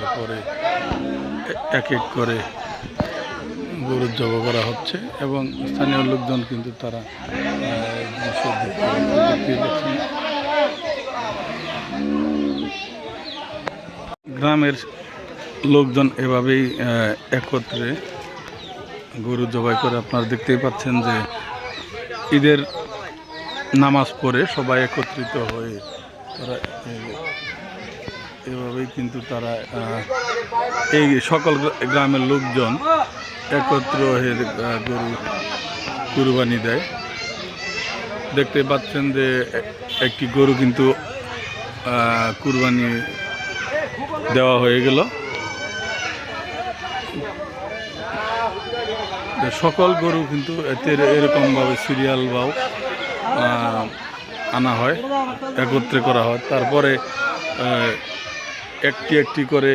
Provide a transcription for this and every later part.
তারপরে এক এক করে গরু জব করা হচ্ছে এবং স্থানীয় লোকজন কিন্তু তারা। গ্রামের লোকজন এভাবেই একত্রে গরু জবাই করে আপনারা দেখতেই পাচ্ছেন যে ঈদের নামাজ পড়ে সবাই একত্রিত হয়ে তারা এভাবেই কিন্তু তারা এই সকল গ্রামের লোকজন একত্র হয়ে গরু কুরবানি দেয়। দেখতে পাচ্ছেন যে একটি গরু কিন্তু কুরবানি দেওয়া হয়ে গেল। সকল গরু কিন্তু এতে এরকমভাবে সিরিয়াল বাও আনা হয়, একত্রে করা হয়। তারপরে একটি একটি করে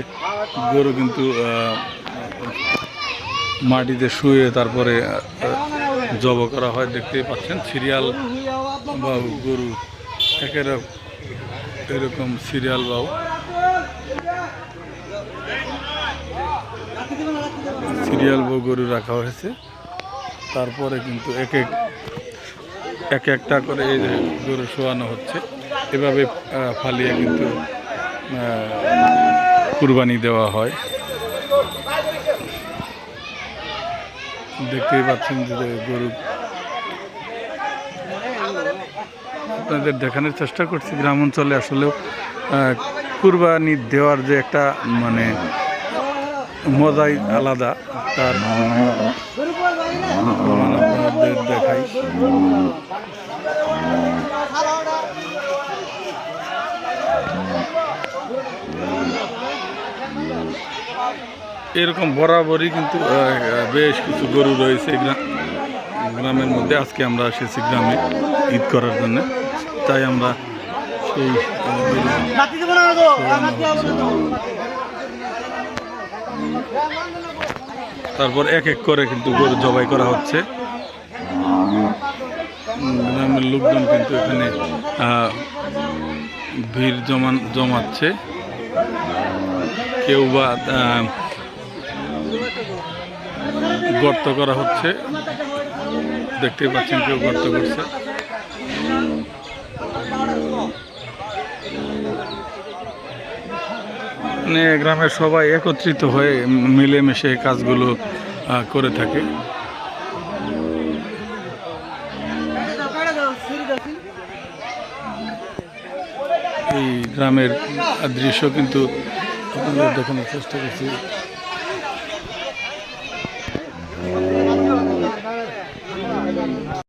গরু কিন্তু মাটিতে শুয়ে তারপরে জব করা হয়, দেখতেই পাচ্ছেন, সিরিয়াল বা গরু, একের এরকম সিরিয়াল বাও সিরিয়াল বউ গরু রাখা হয়েছে। তারপরে কিন্তু এক এক এক একটা করে এই গরু শোয়ানো হচ্ছে। এভাবে ফালিয়ে কিন্তু কুরবানি দেওয়া হয়। দেখতেই পাচ্ছেন যে গরু। আপনাদের দেখানোর চেষ্টা করছি, গ্রাম অঞ্চলে আসলেও কুরবানি দেওয়ার যে একটা মানে মজাই আলাদা, তার দেখাই। এরকম বরাবরই কিন্তু বেশ কিছু গরু রয়েছে গ্রামের মধ্যে। আজকে আমরা এসেছি গ্রামে ঈদ করার জন্য। তাই আমরা সেই তারপর এক এক করে কিন্তু গরু জবাই করা হচ্ছে। গ্রামের লোকজন কিন্তু এখানে ভিড় জমান, জমাচ্ছে। কেউ বা গর্ত করা হচ্ছে। দেখতে পাচ্ছেন কেউ গর্ত করছে। মানে গ্রামের সবাই একত্রিত হয়ে মিলেমিশে কাজগুলো করে থাকে। এই গ্রামের দৃশ্য কিন্তু আপনাদের দেখানোর চেষ্টা করছি। Thank.